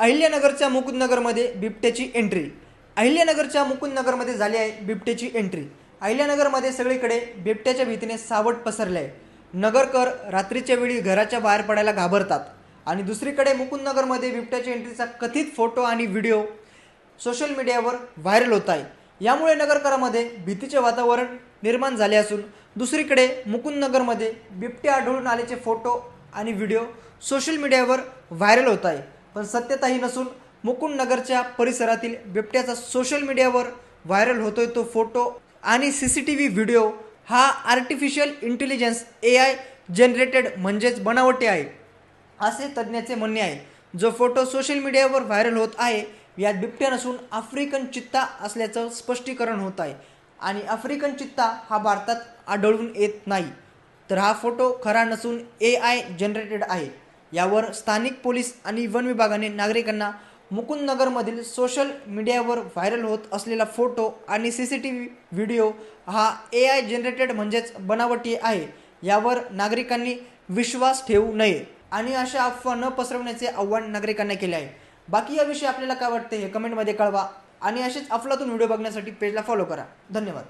अहिल्यानगरच्या मुकुंदनगरमध्ये बिबट्याची एंट्री अहिल्यानगरच्या मुकुंदनगरमध्ये झाली आहे बिबट्याची एंट्री अहिल्यानगरमध्ये सगळीकडे बिबट्याच्या भीतीने सावट पसरले आहे नगरकर रात्रीच्या वेळी घराच्या बाहेर पडायला घाबरतात. आणि दुसरीकडे मुकुंदनगरमध्ये बिबट्याच्या एंट्रीचा कथित फोटो आणि व्हिडिओ सोशल मीडियावर व्हायरल होत आहे. यामुळे नगरकरामध्ये भीतीचे वातावरण निर्माण झाले असून दुसरीकडे मुकुंदनगरमध्ये बिबटे आढळून आल्याचे फोटो आणि व्हिडिओ सोशल मीडियावर व्हायरल होत आहे. पण सत्यताही नसून मुकुंदनगरच्या परिसरातील बिबट्याचा सोशल मीडियावर व्हायरल होतोय तो फोटो आणि C C T V video हा artificial intelligence A I generated म्हणजेच बनावटी आहे. असे तज्ज्ञाचे म्हणणे आहे जो फोटो सोशल मीडियावर व्हायरल होत आहे यात बिबट्या नसून आफ्रिकन चित्ता असल्याचं स्पष्टीकरण होत आहे. आणि आफ्रिकन चित्ता हा भारतात आढळून येत नाही. तर हा फोटो खरा नसून ए आय जनरेटेड आहे. यावर स्थानिक पोलीस आणि वन विभागाने नागरिकांना मुकुंदनगरमधील सोशल मीडियावर व्हायरल होत असलेला फोटो आणि C C T V video हा ए आय जनरेटेड म्हणजेच बनावटी आहे. यावर नागरिकांनी विश्वास ठेवू नये आणि अशा अफवा न पसरवण्याचे आव्हान नागरिकांना केले आहे. बाकी याविषयी आपल्याला काय वाटते हे कमेंटमध्ये कळवा आणि असेच अफलातून व्हिडिओ बघण्यासाठी पेजला फॉलो करा. धन्यवाद.